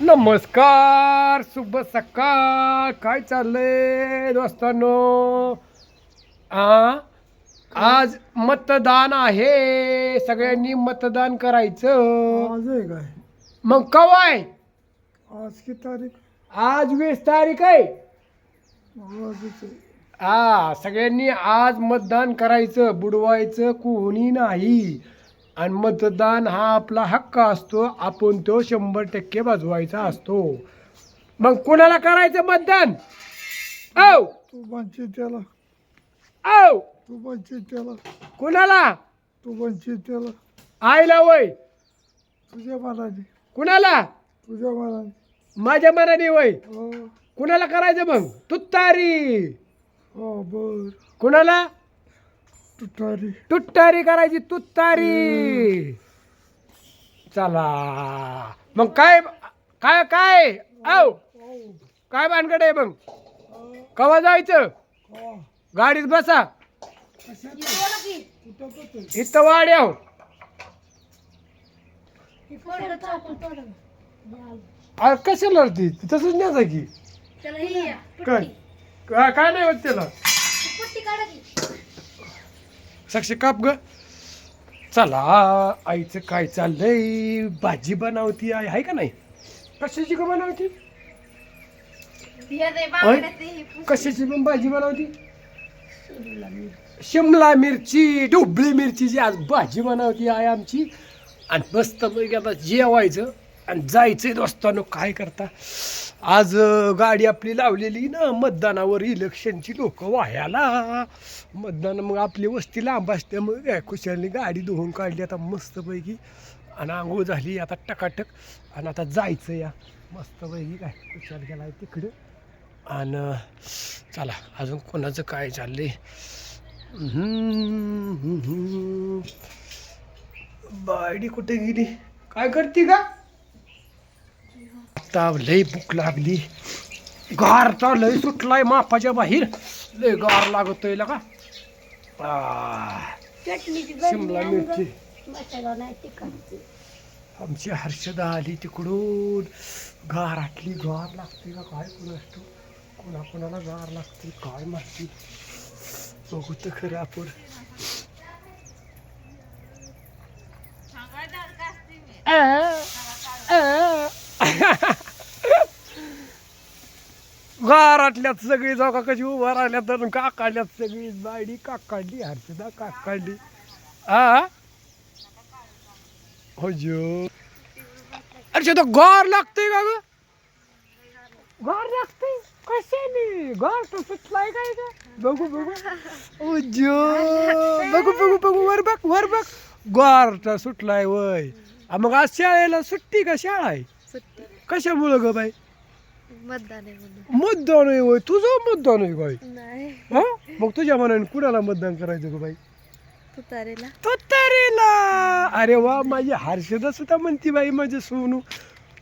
नमस्कार शुभ सकाळ. काय चाललंय दोस्तांनो? आ? आज मतदान आहे. सगळ्यांनी मतदान करायचं. आज आहे काय? मग कवाय आज किती तारीख? आज वीस तारीख आहे. आजच आहे. हा सगळ्यांनी आज मतदान करायचं. बुडवायचं कोणी नाही. आणि मतदान हा आपला हक्क असतो. आपण तो शंभर टक्के वाजवायचा असतो. मग कोणाला करायचं मतदान? औ! तू बनशील त्याला. औ! तू बनशील त्याला. कुणाला? तू बनशील त्याला. आईला वय? तुझ्या मनाने. कुणाला? तुझ्या मनाने. माझ्या मनाने वय? हो. कुणाला करायचं मग? तुत्तारी हो बर. कुणाला? तुटारी तुत्तारी करायची तुत्तारी चला. मग काय काय काय? औ काय भानगड आहे मग? कवा जायचं? गाडीत बसा. इथं वाड्याव अरे कशाला ती? तसंच न्यायचं की? काय? काय काय नाही होत त्याला? साक्षी काप ग. चला आईचं काय चाललंय? भाजी बनवती आई आहे का नाही? कशाची का बनवती? कशाची पण भाजी बनवती? शिमला मिरची ढोबळी मिरचीची आज भाजी बनवती आहे आमची. आणि मस्त मग आता जेवायचं. आणि जायचंय दोस्तानो काय करता? आज गाडी आपली लावलेली ना मतदानावर इलेक्शनची लोक वाह्याला. मतदान मग आपली वस्ती लांब असल्यामुळे काय खुशालनी गाडी धुवून काढली. आता मस्तपैकी आणि आंघोळ झाली आता टकाटक. आणि आता जायचं या. मस्तपैकी काय खुशाल गेला तिकडं. आणि चला अजून कोणाचं काय चाललंय? हम्म. बायडी कुठे गेली? काय करते का आता लय भूक लागली. गारचा लय सुटलाय मापाच्या बाहेर. लय गार लागतोय का शिमला मिरची. आमची हर्षदा आली तिकडून. गारातली गार लागते का? काय कोणास कोणा कोणाला गार लागते? काय माहिती? बघू तर खरं आपण. गारातल्यात सगळी जाऊ का कशी उभा राहिल्या तर काकाडल्यात सगळी. बायडी काकाडली हर्षदा काकाडली. आ? हो जो अरे तो गार लागतंय का ग? गार लागतंय? कशाने? गार तो सुटलाय काय का बघू बघू. ओ जो बघू बघू बघू. वर बघ वर बघ. गार सुटलाय वय. मग आज शाळेला सुट्टी का शाळा आहे? कशामुळं ग बाई? मतदान आहे वय तुझं मतदान आहे बाई. नाही. हा? मग तुझ्या मनाने कुणाला मतदान करायचं ग बाई? तुतारेला. तुत्तारीला अरे वा माझी हर्षदा सुद्धा म्हणती बाई माझी सोनू.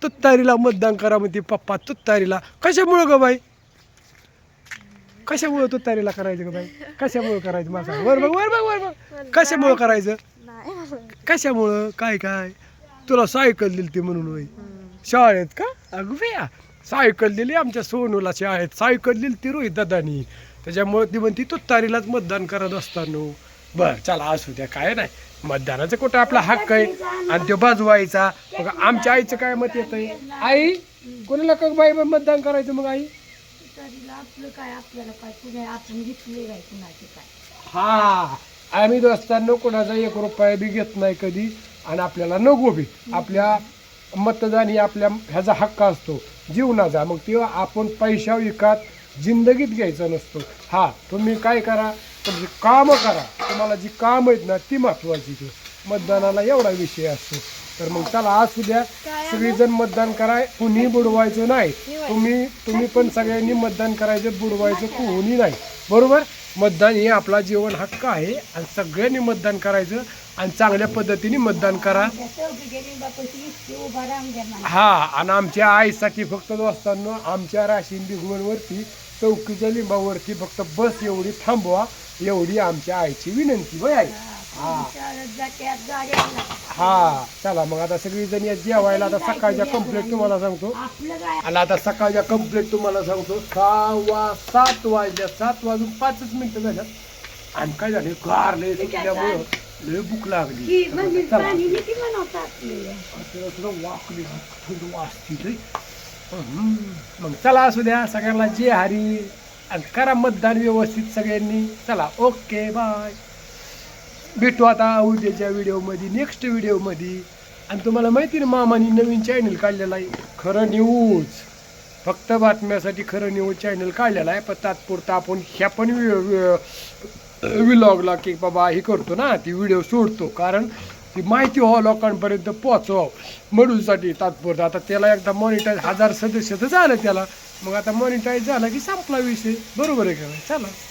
तुत्तारीला मतदान करा म्हणते पप्पा तुत्तारीला कशामुळं ग बाई? कशामुळं तुत्तारीला करायचं ग बाई? कशामुळं करायचं माझा? वर बघ वर बघ वर बघ. कशामुळं करायचं? कशामुळं? काय काय? तुला सायकल दिली ती म्हणून होय. शाळेत का? अगं बिया सायकल दिली आमच्या सोनूला शाळेत सायकल दिली ती रोहित दादानी त्याच्यामुळे ती म्हणती तू तारीलाच मतदान करत असताना. बर चला असू द्या काय नाही. मतदानाचं कुठं आपला हक्क आहे? आणि तो बाजवायचा मग आमच्या आईचं काय मत येत आहे आई कोणाला का बाई मतदान करायचं मग आई? आपलं काय आपल्याला काय? कुणी आपण घेतले काय कुणाचे काय? हा आम्ही दोस्तांना कोणाचा एक रुपया बी घेत नाही कधी. आणि आपल्याला नको बी. आपल्या मतदान ही आपल्या ह्याचा हक्क असतो जीवनाचा. मग तेव्हा आपण पैशा विकत जिंदगीत घ्यायचा नसतो. हा तुम्ही काय करा? तुमची कामं करा. तुम्हाला जी काम आहेत ना ती महत्वाची ते मतदानाला एवढा विषय असतो. तर मग चला असू द्या सगळीजण मतदान करा. कुणी बुडवायचं नाही. तुम्ही तुम्ही पण सगळ्यांनी मतदान करायचं बुडवायचं कोणी नाही. बरोबर? मतदान हे आपला जीवन हक्क आहे. आणि सगळ्यांनी मतदान करायचं आणि चांगल्या पद्धतीने मतदान करा. हा आणि आमच्या आईसाठी फक्त दोस्तांना आमच्या राशीन बिघवणवरती चौकीच्या लिंबावरती फक्त बस एवढी थांबवा एवढी आमच्या आईची विनंती बाय आई. हा. हा चला मग आता सगळी जण या जेवायला आता सकाळच्या कंप्लेंट तुम्हाला सांगतो. आणि आता सकाळच्या कंप्लेंट तुम्हाला सांगतो सहा सात वाजल्या सात वाजून पाचच मिनिटं झाल्यात. आणि काय झाले गार लय सुटल्यामुळं लय भूक लागली. म्हणजे वाकली थंड. हम्म. मग चला असू द्या सगळ्यांना जे हरी. आणि करा मतदान व्यवस्थित सगळ्यांनी. चला ओके बाय. भेटू आता उद्याच्या व्हिडिओमध्ये नेक्स्ट व्हिडिओमध्ये. आणि तुम्हाला माहिती ना मामानी नवीन चॅनल काढलेला आहे खरं न्यूज फक्त बातम्यासाठी खरं न्यूज चॅनल काढलेला आहे पण तात्पुरतं आपण ह्या पण विलॉगला की बाबा हे करतो ना ती व्हिडिओ सोडतो. कारण ती माहिती व्हावं लोकांपर्यंत पोचवावं म्हणूनसाठी तात्पुरतं. आता त्याला एकदा मॉनिटाईज हजार सदस्य तर झालं त्याला. मग आता मॉनिटाईज झाला की संपला विषय. बरोबर आहे का चला.